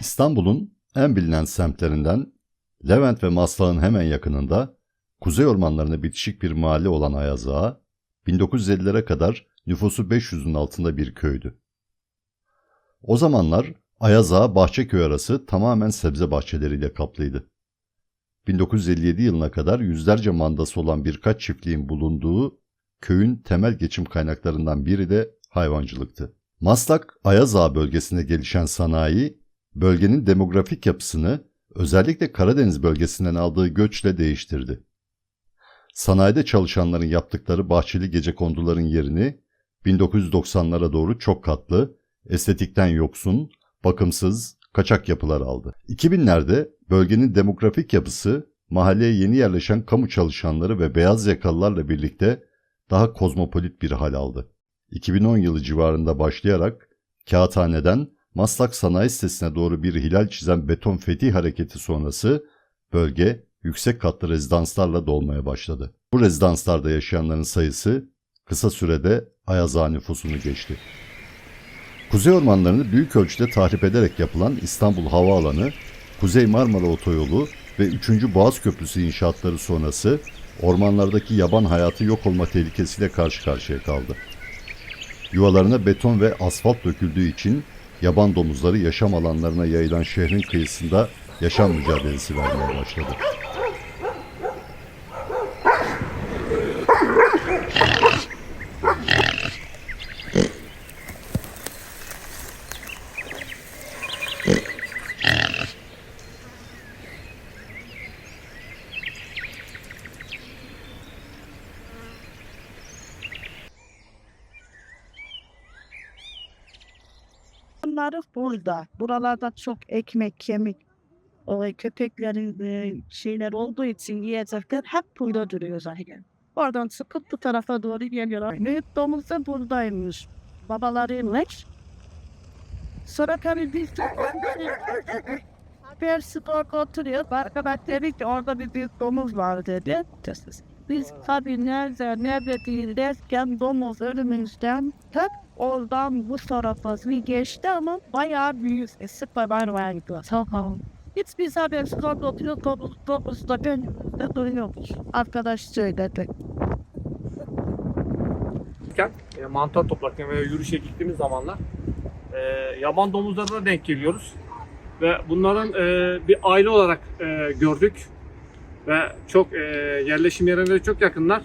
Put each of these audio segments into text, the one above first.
İstanbul'un en bilinen semtlerinden Levent ve Maslak'ın hemen yakınında kuzey ormanlarına bitişik bir mahalle olan Ayaz Ağa, 1950'lere kadar nüfusu 500'ün altında bir köydü. O zamanlar Ayaz Bahçeköy arası tamamen sebze bahçeleriyle kaplıydı. 1957 yılına kadar yüzlerce mandası olan birkaç çiftliğin bulunduğu köyün temel geçim kaynaklarından biri de hayvancılıktı. Maslak, Ayaz bölgesinde gelişen sanayi, bölgenin demografik yapısını özellikle Karadeniz bölgesinden aldığı göçle değiştirdi. Sanayide çalışanların yaptıkları bahçeli gecekonduların yerini 1990'lara doğru çok katlı, estetikten yoksun, bakımsız, kaçak yapılar aldı. 2000'lerde bölgenin demografik yapısı mahalleye yeni yerleşen kamu çalışanları ve beyaz yakalılarla birlikte daha kozmopolit bir hal aldı. 2010 yılı civarında başlayarak Kağıthane'den Maslak Sanayi Sitesi'ne doğru bir hilal çizen beton fetih hareketi sonrası bölge yüksek katlı rezidanslarla dolmaya başladı. Bu rezidanslarda yaşayanların sayısı kısa sürede Ayaza nüfusunu geçti. Kuzey ormanlarını büyük ölçüde tahrip ederek yapılan İstanbul Havaalanı, Kuzey Marmara Otoyolu ve 3. Boğaz Köprüsü inşaatları sonrası ormanlardaki yaban hayatı yok olma tehlikesiyle karşı karşıya kaldı. Yuvalarına beton ve asfalt döküldüğü için yaban domuzları yaşam alanlarına yayılan şehrin kıyısında yaşam mücadelesi vermeye başladı. Bunları burada. Buralarda çok ekmek, kemik, köpeklerin e, şeyler olduğu için yiyecekler hep burada duruyor zaten. Oradan çıkıp bu tarafa doğru geliyorlar. Büyük domuz da buradaymış. Babalarıymış. Sonra tabii biz bir spor oturuyor. Arkadaş dedi ki orada bir büyük domuz var dedi. Biz tabii nerede, nerede değil derken domuz önümüzden tak oradan bu tarafa bir geçti ama bayağı büyük. E, Sıkmalar vardı. Tamam. Hiçbir habersiz orada oturuyor. Da önümüzde duruyormuş. Arkadaş söyledi. iken e, mantar toplarken veya yürüyüşe gittiğimiz zamanlar e, yaban domuzlarına denk geliyoruz. Ve bunların e, bir aile olarak e, gördük. Ve çok e, yerleşim yerine çok yakınlar.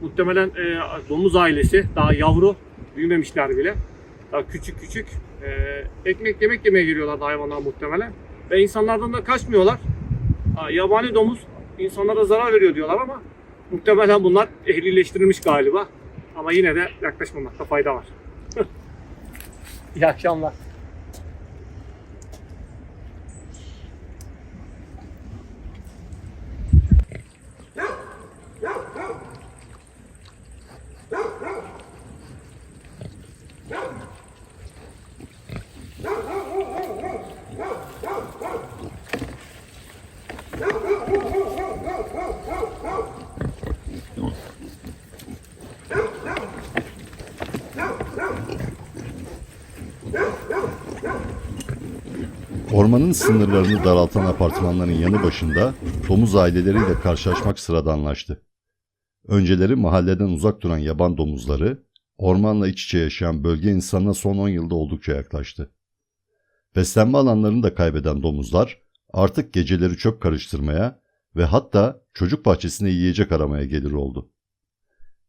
Muhtemelen e, domuz ailesi daha yavru büyümemişler bile. Daha küçük küçük e, ekmek yemek yemeye geliyorlar hayvanlar muhtemelen. Ve insanlardan da kaçmıyorlar. Ha, yabani domuz insanlara zarar veriyor diyorlar ama muhtemelen bunlar ehlileştirilmiş galiba. Ama yine de yaklaşmamakta fayda var. İyi akşamlar. Ormanın sınırlarını daraltan apartmanların yanı başında domuz aileleriyle karşılaşmak sıradanlaştı. Önceleri mahalleden uzak duran yaban domuzları, ormanla iç içe yaşayan bölge insanına son 10 yılda oldukça yaklaştı. Beslenme alanlarını da kaybeden domuzlar artık geceleri çöp karıştırmaya ve hatta çocuk bahçesine yiyecek aramaya gelir oldu.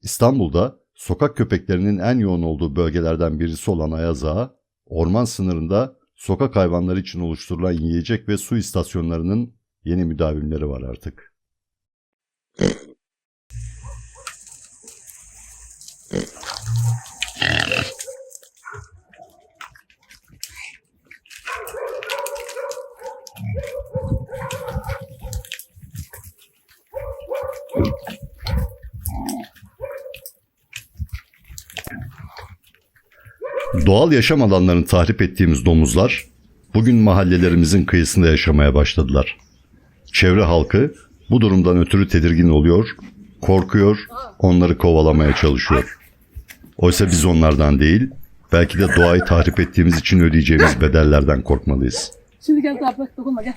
İstanbul'da sokak köpeklerinin en yoğun olduğu bölgelerden birisi olan Ayaz orman sınırında sokak hayvanları için oluşturulan yiyecek ve su istasyonlarının yeni müdavimleri var artık. Doğal yaşam alanlarını tahrip ettiğimiz domuzlar bugün mahallelerimizin kıyısında yaşamaya başladılar. Çevre halkı bu durumdan ötürü tedirgin oluyor, korkuyor, onları kovalamaya çalışıyor. Oysa biz onlardan değil, belki de doğayı tahrip ettiğimiz için ödeyeceğimiz bedellerden korkmalıyız. Şimdi gel daha bırak dokunma gel.